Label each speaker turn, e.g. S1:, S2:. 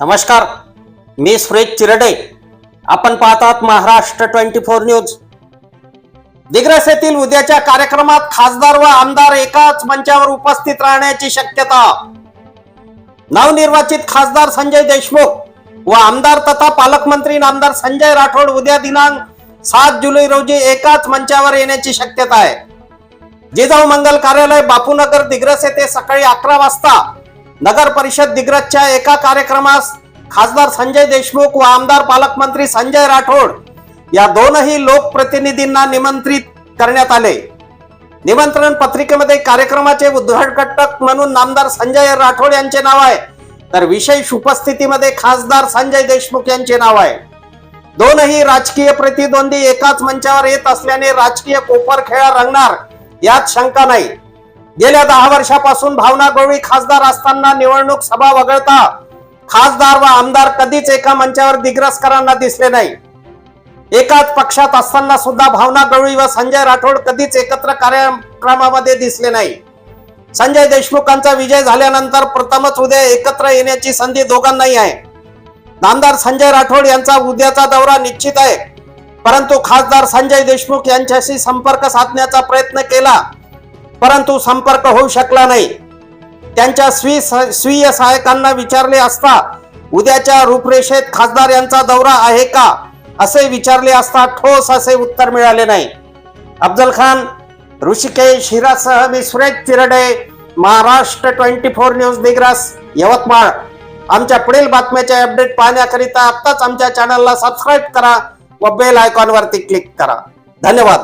S1: नमस्कार मी सुरेश चिरडे. आपण पाहतात Maharashtra twenty four news. Digras येथील उद्याच्या कार्यक्रमात खासदार व आमदार एकाच मंचावर उपस्थित राहण्याची शक्यता. नवनिर्वाचित खासदार संजय देशमुख व आमदार तथा पालकमंत्री नामदार संजय राठोड उद्या दिनांक सात जुलै रोजी एकाच मंचावर येण्याची शक्यता आहे. जिजाऊ मंगल कार्यालय बापूनगर दिग्रस येथे सकाळी अकरा वाजता नगर परिषद दिग्रजच्या एका कार्यक्रमास खासदार संजय देशमुख व आमदार पालकमंत्री संजय राठोड या दोनही लोकप्रतिनिधींना निमंत्रित करण्यात आले. निमंत्रण पत्रिकेमध्ये कार्यक्रमाचे उद्घाटक म्हणून नामदार संजय राठोड यांचे नाव आहे. तर विशेष उपस्थितीमध्ये खासदार संजय देशमुख यांचे नाव आहे. दोनही राजकीय प्रतिद्वंदी एकाच मंचावर येत असल्याने राजकीय कोपर खेळा रंगणार यात शंका नाही. गेल्या दहा वर्षापासून भावना गवळी खासदार असताना निवडणूक सभा वगळता खासदार व आमदार कधीच एका मंचावर दिग्रसकरांना दिसले नाही. एकाच पक्षात असताना सुद्धा भावना गवळी व संजय राठोड कधीच एकत्र कार्यक्रमामध्ये दिसले नाही. संजय देशमुखांचा विजय झाल्यानंतर प्रथमच उद्या एकत्र येण्याची संधी दोघांनाही आहे. नामदार संजय राठोड यांचा उद्याचा दौरा निश्चित आहे. परंतु खासदार संजय देशमुख यांच्याशी संपर्क साधण्याचा प्रयत्न केला. परंतु संपर्क होऊ शकला नाही. त्यांच्या स्वी स्वीय सहायकांना विचारले असता उद्याच्या रूपरेषेत खासदार यांचा दौरा आहे का? असे विचारले असता ठोस असे उत्तर मिळाले नाही. अफजल खान ऋषिकेश हिरासह मी Suresh Chirde Maharashtra twenty four news Digras Yavatmal. आमच्या पुढील बातम्याचे अपडेट पाहण्याकरिता आत्ताच आमच्या चॅनलला सबस्क्राईब करा व बेल आयकॉनवरती क्लिक करा. धन्यवाद.